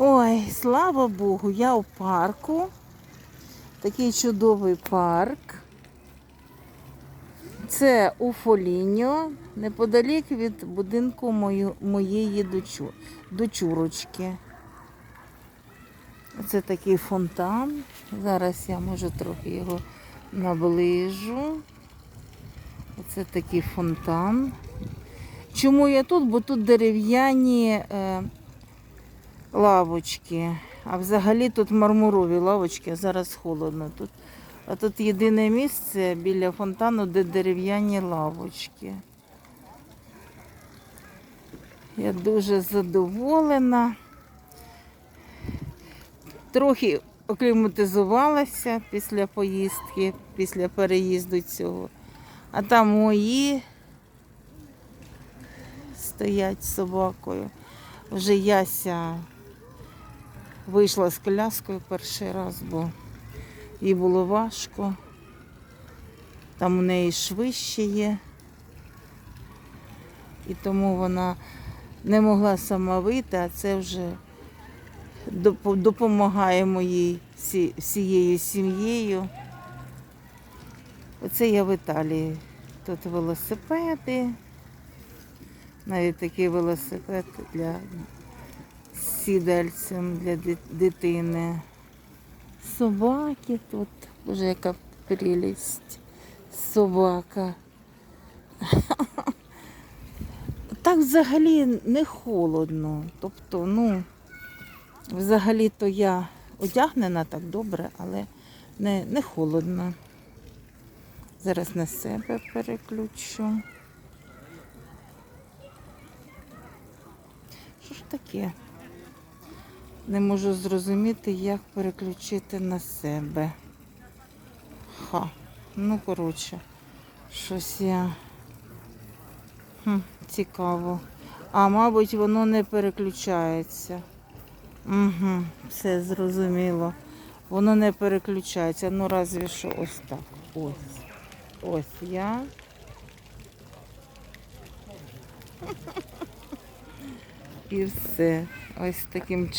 Ой, слава Богу, я в парку. Такий чудовий парк. Це Уфоліньо, неподалік від будинку моєї дочу, дочурочки. Це такий фонтан. Зараз я може трохи його наближу. Оце такий фонтан. Чому я тут? Бо тут дерев'яні е, лавочки. А взагалі тут мармурові лавочки, а зараз холодно тут. А тут єдине місце біля фонтану, де дерев'яні лавочки. Я дуже задоволена. Трохи окліматизувалася після поїздки, після переїзду цього. А там мої стоять з собакою. Вже Яся вийшла з коляскою перший раз, бо їй було важко. Там у неї швидше є. І тому вона не могла сама вийти, а це вже доп- допомагаємо їй всією сім'єю. Оце я в Італії. Тут велосипеди. Навіть такий велосипед для сідальцем для дитини. Собаки тут. Боже, яка прелість. Собака. Так взагалі не холодно. Тобто, ну, взагалі-то я одягнена так добре, але не, не холодно. Зараз на себе переключу. Що ж таке? Не можу зрозуміти, як переключити на себе. Ха. Ну, коротше, щось я. Хм, цікаво. А, мабуть, воно не переключається. Угу, все зрозуміло. Воно не переключається. Ну, разве що ось так. Ось. Ось я. І все. Ось таким чином.